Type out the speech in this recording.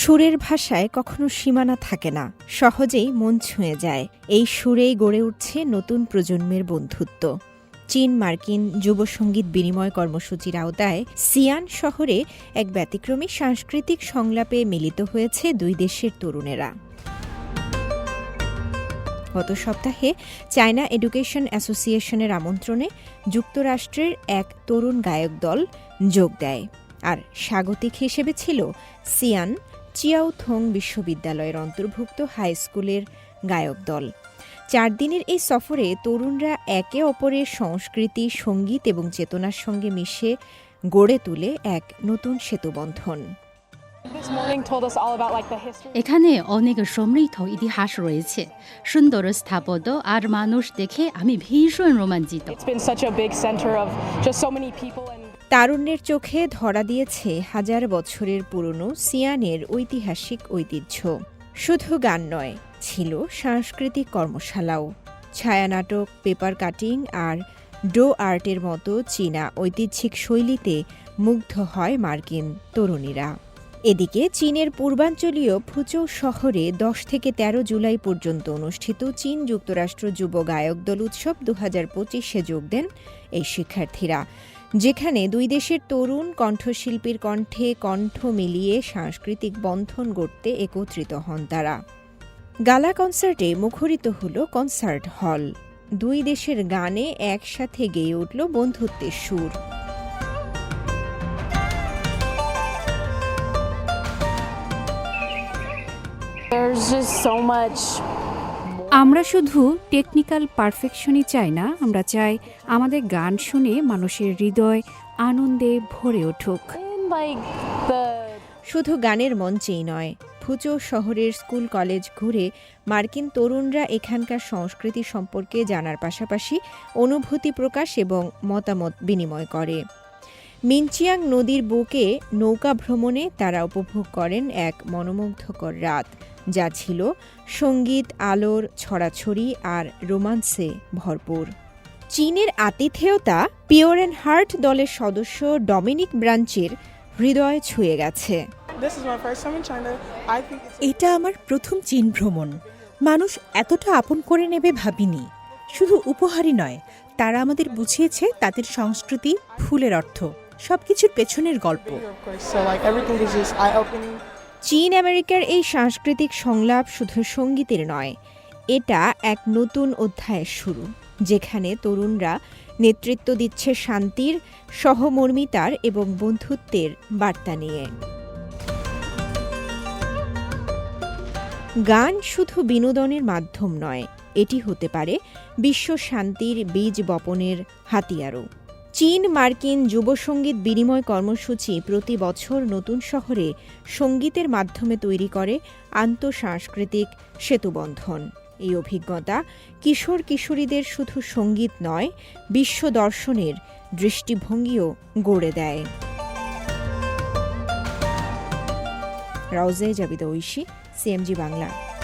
সুরের ভাষায় কখনো সীমানা থাকে না, সহজেই মন ছুঁয়ে যায়। এই সুরেই গড়ে উঠছে নতুন প্রজন্মের বন্ধুত্ব। চীন মার্কিন যুব সংগীত বিনিময় কর্মসূচির আওতায় সিয়ান শহরে এক ব্যতিক্রমী সাংস্কৃতিক সংলাপে মিলিত হয়েছে দুই দেশের তরুণেরা। গত সপ্তাহে চায়না এডুকেশন অ্যাসোসিয়েশনের আমন্ত্রণে যুক্তরাষ্ট্রের এক তরুণ গায়ক দল যোগ দেয়। আর স্বাগতিক হিসেবে ছিল সিয়ান চিয়াওথং বিশ্ববিদ্যালয়ের অন্তর্ভুক্ত হাই স্কুলের গায়ক দল। চার দিনের এই সফরে তরুণরা একে অপরের সংস্কৃতি সংগীত এবং চেতনার সঙ্গে মিশে গড়ে তুলে এক নতুন সেতুবন্ধন. এখানে অনেক সমৃদ্ধ ইতিহাস রয়েছে। সুন্দর স্থাপত্য আর মানুষ দেখে আমি ভীষণ রোমাঞ্চিত। তারুণ্যের চোখে ধরা দিয়েছে হাজার বছরের পুরনো সিয়ানের ঐতিহাসিক ঐতিহ্য। শুধু গান নয়, ছিল সাংস্কৃতিক কর্মশালাও। ছায়ানাটক, পেপার কাটিং আর ডো আর্টের মতো চীনা ঐতিহ্যিক শৈলীতে মুগ্ধ হয় মার্কিন তরুণীরা। এদিকে চীনের পূর্বাঞ্চলীয় ফুচৌ শহরে দশ থেকে ১৩ জুলাই পর্যন্ত অনুষ্ঠিত চীন যুক্তরাষ্ট্র যুব গায়ক দল উৎসব দু হাজার পঁচিশে যোগ দেন এই শিক্ষার্থীরা। যেখানে দুই দেশের তরুণ কণ্ঠশিল্পীর কণ্ঠে কণ্ঠ মিলিয়ে সাংস্কৃতিক বন্ধন গড়তে একত্রিত হন তারা। গালা কনসার্টে মুখরিত হল কনসার্ট হল। দুই দেশের গানে একসাথে গেয়ে উঠল বন্ধুত্বের সুর। There's just so much আমরা শুধু টেকনিক্যাল পারফেকশনই চাই না আমরা চাই আমাদের গান শুনে মানুষের হৃদয় আনন্দে ভরে উঠুক। শুধু গানের মঞ্চেই নয় ফুচো শহরের স্কুল কলেজ ঘুরে মার্কিন তরুণরা এখানকার সংস্কৃতি সম্পর্কে জানার পাশাপাশি অনুভূতি প্রকাশ এবং মতামত বিনিময় করে। মিনচিয়াং নদীর বুকে নৌকা ভ্রমণে তারা উপভোগ করেন এক মনোমুগ্ধকর রাত যা ছিল সংগীত আলোর ছড়াছড়ি আর রোমান্সে ভরপুর। চীনের আতিথেয়তা পিওর অ্যান্ড হার্ট দলের সদস্য ডমিনিক ব্রাঞ্চের হৃদয় ছুঁয়ে গেছে। এটা আমার প্রথম চীন ভ্রমণ। মানুষ এতটা আপন করে নেবে ভাবিনি। শুধু উপহারই নয় তারা আমাদের বুঝিয়েছে তাদের সংস্কৃতি ফুলের অর্থ। সবকিছুর পেছনের গল্প. চীন আমেরিকার এই সাংস্কৃতিক সংলাপ শুধু সঙ্গীতের নয় এটা এক নতুন অধ্যায়ের শুরু যেখানে তরুণরা নেতৃত্ব দিচ্ছে শান্তির সহমর্মিতার এবং বন্ধুত্বের বার্তা নিয়ে। গান শুধু বিনোদনের মাধ্যম নয় এটি হতে পারে বিশ্ব শান্তির বীজ বপনের হাতিয়ারও। চীন মার্কিন যুব সংগীত বিনিময় কর্মসূচি প্রতি বছর নতুন শহরে সঙ্গীতের মাধ্যমে তৈরি করে আন্তঃসাংস্কৃতিক সেতুবন্ধন। এই অভিজ্ঞতা কিশোর কিশোরীদের শুধু সংগীত নয়, বিশ্ব দর্শনের দৃষ্টিভঙ্গিও গড়ে দেয়। রাউজে জাবিদ ঐশী, সিএমজি বাংলা।